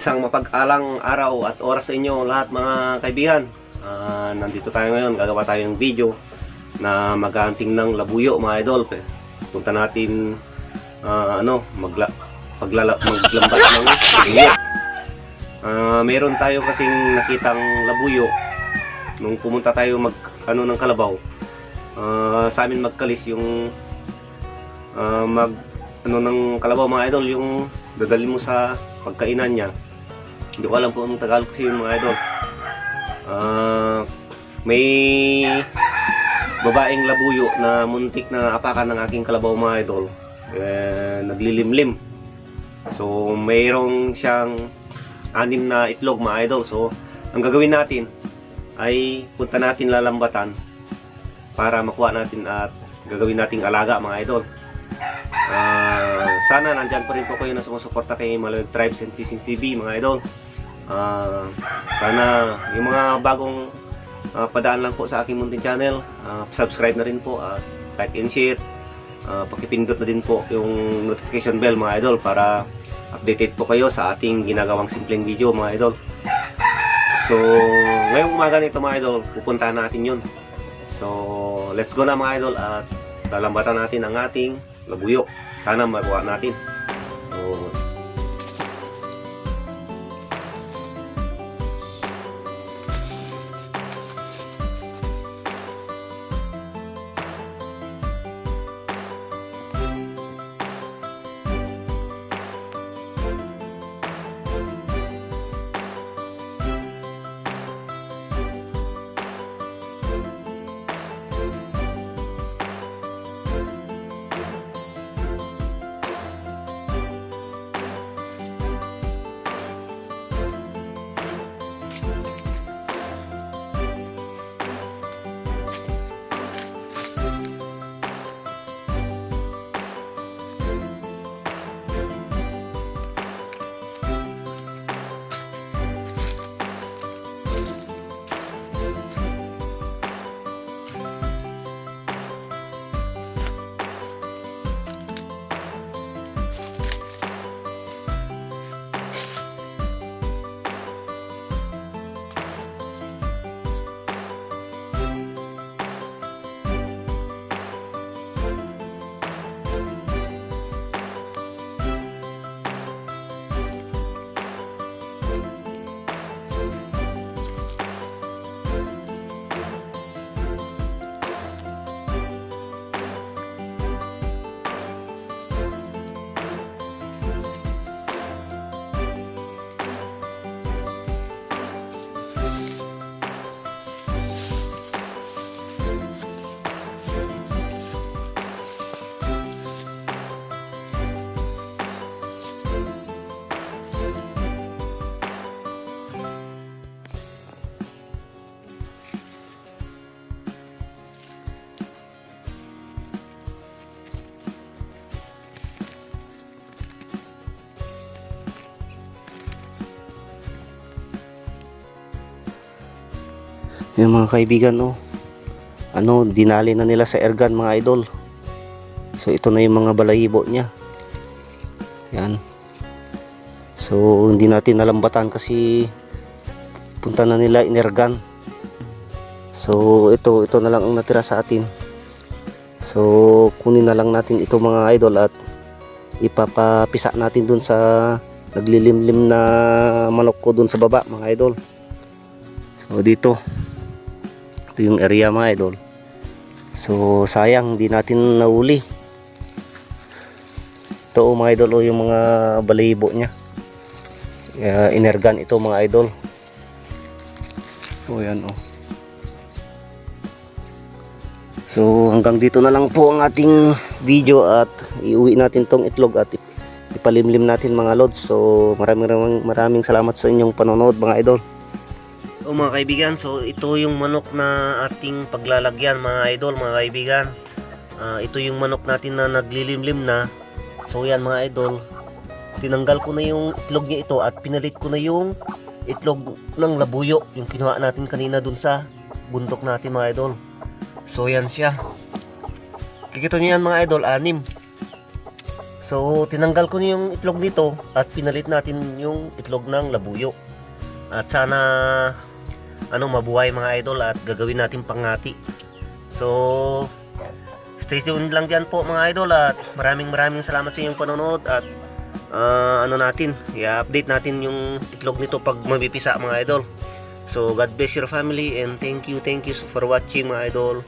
isang mapag-alang araw at oras sa inyo lahat mga kaibigan. Ah, nandito tayo ngayon, gagawa tayo ng video na maganting ng labuyo mga idol. Punta natin ah, ano, magla paglala maglambat ng labuyo. Ah, meron tayo kasing nakitang labuyo nung pumunta tayo mag ano ng kalabaw. Ah, sa amin magkalis yung ah, mag ano ng kalabaw mga idol yung dadali mo sa pagkainan niya. Hindi ko alam kung anong Tagalog kasi yun mga idol. Ah, may babaeng labuyo na muntik na apakan ng aking kalabaw mga idol. Eh, naglilimlim. So, mayroong siyang anim na itlog mga idol. So, ang gagawin natin ay punta natin lalambatan para makuha natin at gagawin nating alaga mga idol. Ah, sana nandyan pa rin po kayo na sumusuporta kay Malayog Tribes and Fishing TV mga idol. Ah, sana yung mga bagong ah, padaan lang po sa aking munting channel, ah, subscribe na rin po at like and share. Ah, pakipindot na din po yung notification bell mga idol para updated po kayo sa ating ginagawang simpleng video mga idol. So, ngayong umaga nito mga idol, pupuntahan natin yun. So, let's go na mga idol at lalambatan natin ang ating labuyo. Sana magawa natin. So, Yung mga kaibigan, no, ano, dinali na nila sa ergan mga idol. So, ito na yung mga balahibo niya. Yan. So, hindi natin nalambatan kasi punta na nila inergan. So, ito, ito na lang ang natira sa atin. So, kunin na lang natin ito mga idol at ipapapisa natin dun sa naglilimlim na manok ko dun sa baba mga idol. So, dito ito yung area mga idol. So sayang hindi natin nauli ito oh, mga idol oh, yung mga balahibo nya uh, inergan ito mga idol. So yan oh. So hanggang dito na lang po ang ating video at iuwi natin tong itlog at ipalimlim natin mga lods. So maraming, maraming salamat sa inyong panonood mga idol O mga kaibigan, so ito yung manok na ating paglalagyan mga idol, mga kaibigan. Ah, ito yung manok natin na naglilimlim na. So yan mga idol, tinanggal ko na yung itlog niya ito at pinalit ko na yung itlog ng labuyo, yung kinuha natin kanina dun sa bundok natin mga idol. So yan siya. Kikita niyo yan mga idol, anim. So, tinanggal ko yung itlog nito at pinalit natin yung itlog ng labuyo. At sana ano mabuhay mga idol at gagawin natin pangati. So, stay tuned lang dyan po mga idol at maraming maraming salamat sa inyong panonood at ah, ano natin, i-update natin yung itlog nito pag mabipisa mga idol. So, God bless your family and thank you, thank you for watching mga idol.